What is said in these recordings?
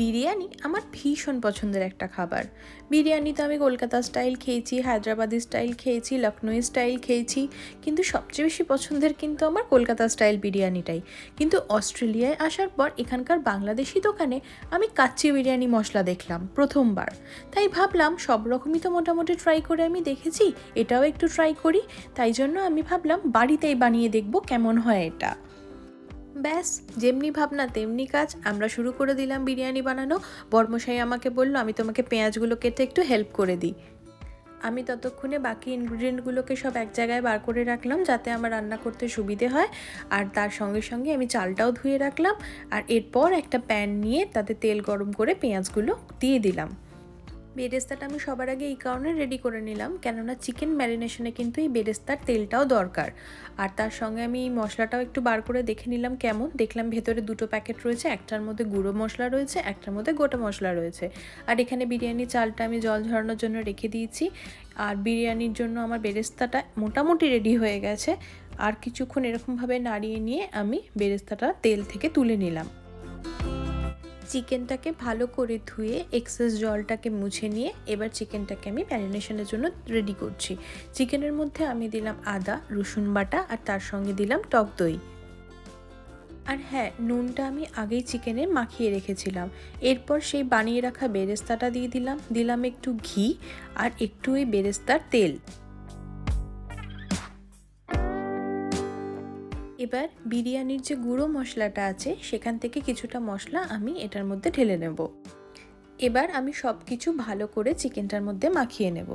বিরিয়ানি আমার ভীষণ পছন্দের একটা খাবার। বিরিয়ানি তো আমি কলকাতা স্টাইল খেয়েছি, হায়দ্রাবাদি স্টাইল খেয়েছি লখনৌ স্টাইল খেয়েছি, কিন্তু সবচেয়ে বেশি পছন্দের কিন্তু আমার কলকাতা স্টাইল বিরিয়ানিটাই। কিন্তু অস্ট্রেলিয়ায় আসার পর এখানকার বাংলাদেশি দোকানে আমি কাচ্চি বিরিয়ানি মশলা দেখলাম প্রথমবার। তাই ভাবলাম সব রকমই তো মোটামুটি ট্রাই করে আমি দেখেছি, এটাও একটু ট্রাই করি, তাই জন্য আমি ভাবলাম বাড়িতেই বানিয়ে দেখব কেমন হয় এটা। ব্যাস, যেমনি ভাবনা তেমনি কাজ। আমরা শুরু করে দিলাম বিরিয়ানি বানানো। বর্মশাই আমাকে বলল, আমি তোমাকে পেঁয়াজগুলো কেটে একটু হেল্প করে দিই। আমি ততক্ষণে বাকি ইনগ্রিডিয়েন্টগুলোকে সব এক জায়গায় বার করে রাখলাম, যাতে আমার রান্না করতে সুবিধে হয়। আর তার সঙ্গে সঙ্গে আমি চালটাও ধুয়ে রাখলাম। আর এরপর একটা প্যান নিয়ে তাতে তেল গরম করে পেঁয়াজগুলো দিয়ে দিলাম। বেরেস্তাটা আমি সবার আগে এই কারণে রেডি করে নিলাম, কেননা চিকেন ম্যারিনেশনে কিন্তু এই বেরেস্তার তেলটাও দরকার। আর তার সঙ্গে আমি এই মশলাটাও একটু বার করে দেখে নিলাম কেমন। দেখলাম ভেতরে দুটো প্যাকেট রয়েছে, একটার মধ্যে গুঁড়ো মশলা রয়েছে, একটার মধ্যে গোটা মশলা রয়েছে। আর এখানে বিরিয়ানি চালটা আমি জল ঝরানোর জন্য রেখে দিয়েছি। আর বিরিয়ানির জন্য আমার বেরেস্তাটা মোটামুটি রেডি হয়ে গেছে। আর কিছুক্ষণ এরকমভাবে নাড়িয়ে নিয়ে আমি বেরেস্তাটা তেল থেকে তুলে নিলাম। চিকেনটাকে ভালো করে ধুয়ে এক্সেস জলটাকে মুছে নিয়ে এবার চিকেনটাকে আমি ম্যারিনেশনের জন্য রেডি করছি। চিকেনের মধ্যে আমি দিলাম আদা, রসুন বাটা আর তার সঙ্গে দিলাম টক দই। আর হ্যাঁ নুনটা আমি আগেই চিকেনে মাখিয়ে রেখেছিলাম। এরপর সেই বানিয়ে রাখা বেরেস্তাটা দিয়ে দিলাম। দিলাম একটু ঘি আর একটু ওই বেরেস্তার তেল। এবার বিরিয়ানির যে গুঁড়ো মশলাটা আছে, সেখান থেকে কিছুটা মশলা আমি এটার মধ্যে ঢেলে নেব। এবার আমি সব কিছু ভালো করে চিকেনটার মধ্যে মাখিয়ে নেব।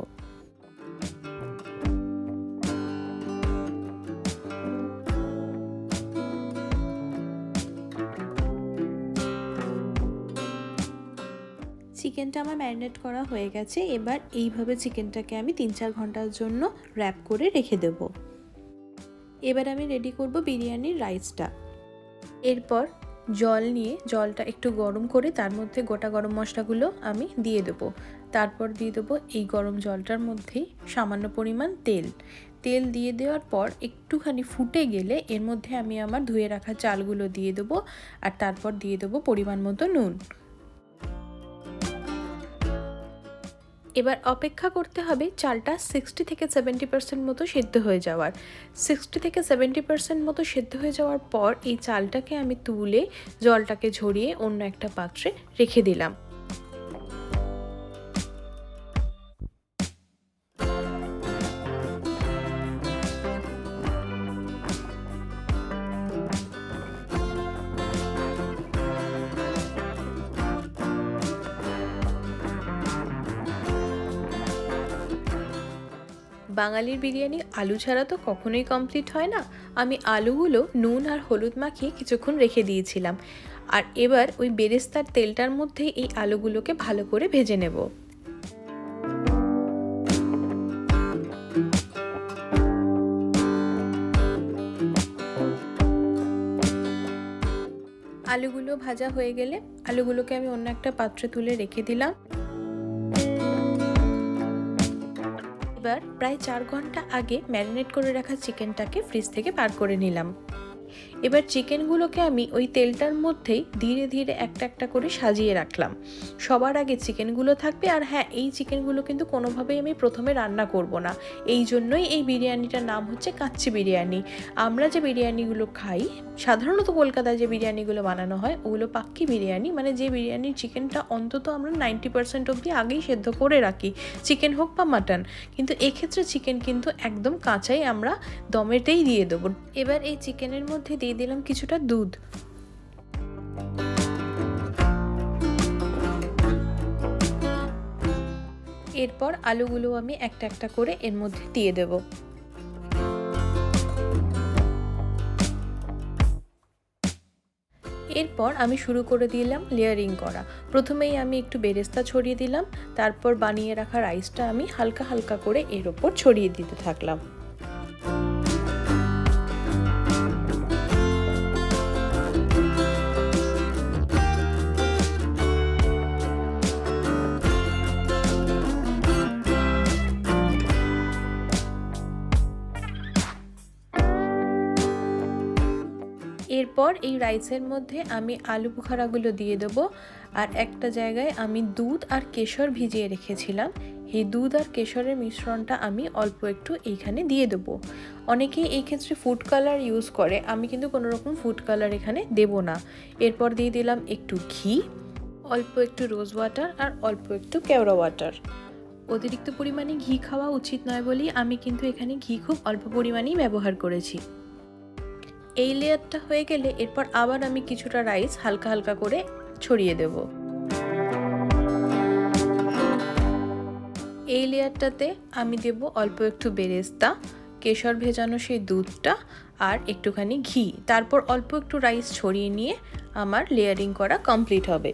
চিকেনটা আমার ম্যারিনেট করা হয়ে গেছে, এবার এইভাবে চিকেনটাকে আমি তিন চার ঘণ্টার জন্য র্যাপ করে রেখে দেবো। এবার আমি রেডি করব বিরিয়ানির রাইসটা এরপর জল নিয়ে জলটা একটু গরম করে তার মধ্যে গোটা গরম মশলাগুলো আমি দিয়ে দেবো। তারপর দিয়ে দেবো এই গরম জলটার মধ্যেই সামান্য পরিমাণ তেল। তেল দিয়ে দেওয়ার পর একটুখানি ফুটে গেলে এর মধ্যে আমি আমার ধুয়ে রাখা চালগুলো দিয়ে দেবো আর তারপর দিয়ে দেবো পরিমাণ মতো নুন। এবার অপেক্ষা করতে হবে চালটা সিক্সটি থেকে সেভেন্টি পার্সেন্ট মতো সেদ্ধ হয়ে যাওয়ার। সিক্সটি থেকে সেভেন্টি পার্সেন্ট মতো সেদ্ধ হয়ে যাওয়ার পর এই চালটাকে আমি তুলে জলটাকে ঝরিয়ে অন্য একটা পাত্রে রেখে দিলাম। বাঙালির বিরিয়ানি আলু ছাড়া তো কখনোই কমপ্লিট হয় না। আমি আলুগুলো নুন আর হলুদ মাখিয়ে কিছুক্ষণ রেখে দিয়েছিলাম। আর এবার ওই বেরেস্তার তেলটার মধ্যে এই আলুগুলোকে ভালো করে ভেজে নেব। আলুগুলো ভাজা হয়ে গেলে আলুগুলোকে আমি অন্য একটা পাত্রে তুলে রেখে দিলাম। এবার প্রায় চার ঘণ্টা আগে ম্যারিনেট করে রাখা চিকেনটাকে ফ্রিজ থেকে বার করে নিলাম। এবার চিকেনগুলোকে আমি ওই তেলটার মধ্যেই ধীরে ধীরে একটা একটা করে সাজিয়ে রাখলাম। সবার আগে চিকেনগুলো থাকবে আর হ্যাঁ এই চিকেনগুলো কিন্তু কোনোভাবেই আমি প্রথমে রান্না করব না। এই জন্যই এই বিরিয়ানিটার নাম হচ্ছে কাচ্চি বিরিয়ানি। আমরা যে বিরিয়ানিগুলো খাই, সাধারণত কলকাতায় যে বিরিয়ানিগুলো বানানো হয়, ওগুলো পাক্কি বিরিয়ানি। মানে যে বিরিয়ানির চিকেনটা অন্তত আমরা নাইনটি পার্সেন্ট অবধি আগেই সেদ্ধ করে রাখি, চিকেন হোক বা মাটন। কিন্তু এক্ষেত্রে চিকেন কিন্তু একদম কাঁচাই আমরা দমেতেই দিয়ে দেবো। এবার এই চিকেনের মধ্যে দিয়ে দিলাম কিছুটা দুধ। এরপর আলুগুলো আমি একটা একটা করে এর মধ্যে দিয়ে দেব। এরপর আমি শুরু করে দিলাম লেয়ারিং করা। প্রথমেই আমি একটু বেরেস্তা ছড়িয়ে দিলাম, তারপর বানিয়ে রাখা রাইসটা আমি হালকা হালকা করে এর ওপর ছড়িয়ে দিতে থাকলাম। এরপর এই রাইসের মধ্যে আমি আলু বুখারাগুলো দিয়ে দেবো। আর একটা জায়গায় আমি দুধ আর কেশর ভিজিয়ে রেখেছিলাম। এই দুধ আর কেশরের মিশ্রণটা আমি অল্প একটু এইখানে দিয়ে দেবো। অনেকেই এই ক্ষেত্রে ফুড কালার ইউজ করে, আমি কিন্তু কোনো রকম ফুড কালার এখানে দেব না। এরপর দিয়ে দিলাম একটু ঘি, অল্প একটু রোজ ওয়াটার আর অল্প একটু কেওড়া ওয়াটার অতিরিক্ত পরিমাণে ঘি খাওয়া উচিত নয় বলেই আমি কিন্তু এখানে ঘি খুব অল্প পরিমাণেই ব্যবহার করেছি। এই লেয়ারটা হয়ে গেলে এরপর আবার আমি কিছুটা রাইস হালকা হালকা করে ছড়িয়ে দেব। এই লেয়ারটাতে আমি দেব অল্প একটু বেরেস্তা, কেশর ভেজানো সেই দুধটা আর একটুখানি ঘি। তারপর অল্প একটু রাইস ছড়িয়ে নিয়ে আমার লেয়ারিং করা কমপ্লিট হবে।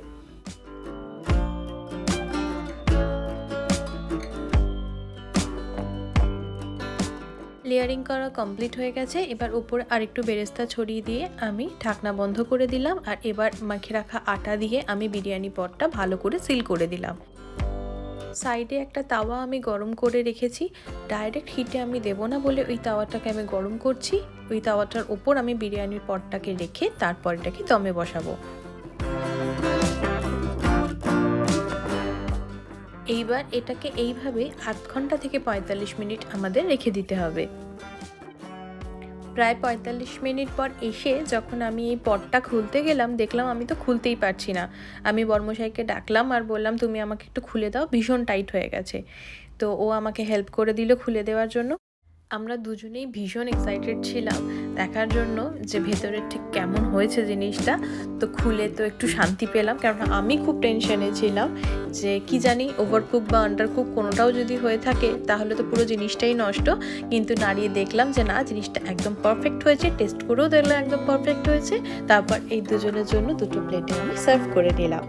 লেয়ারিং করা কমপ্লিট হয়ে গেছে। এবার উপরে আরেকটু বেরেস্তা ছড়িয়ে দিয়ে আমি ঢাকনা বন্ধ করে দিলাম আর এবার মাখে রাখা আটা দিয়ে আমি বিরিয়ানি পটটা ভালো করে সিল করে দিলাম। সাইডে একটা তাওয়া আমি গরম করে রেখেছি। ডাইরেক্ট হিটে আমি দেব না বলে ওই তাওয়াটাকে আমি গরম করছি। ওই তাওয়াটার ওপর আমি বিরিয়ানির পটটাকে রেখে তারপর এটাকে দমে বসাবো। এইবার এটাকে এইভাবে আধ ঘণ্টা থেকে পঁয়তাল্লিশ মিনিট আমাদের রেখে দিতে হবে। প্রায় পঁয়তাল্লিশ মিনিট পর এসে যখন আমি এই পটটা খুলতে গেলাম, দেখলাম আমি তো খুলতেই পারছি না। আমি বর্মশাইকে ডাকলাম আর বললাম, তুমি আমাকে একটু খুলে দাও, ভীষণ টাইট হয়ে গেছে। তো ও আমাকে হেল্প করে দিল খুলে দেওয়ার জন্য। আমরা দুজনেই ভীষণ এক্সাইটেড ছিলাম দেখার জন্য যে ভেতরে ঠিক কেমন হয়েছে জিনিসটা। তো খুলে তো একটু শান্তি পেলাম, কারণ আমি খুব টেনশনে ছিলাম যে কি জানি ওভারকুক বা আন্ডারকুক কোনোটাও যদি হয়ে থাকে তাহলে তো পুরো জিনিসটাই নষ্ট। কিন্তু নাড়িয়ে দেখলাম যে না, জিনিসটা একদম পারফেক্ট হয়েছে টেস্ট করেও দেখলাম একদম পারফেক্ট হয়েছে। তারপর এই দুজনের জন্য দুটো প্লেটে আমি সার্ভ করে নিলাম।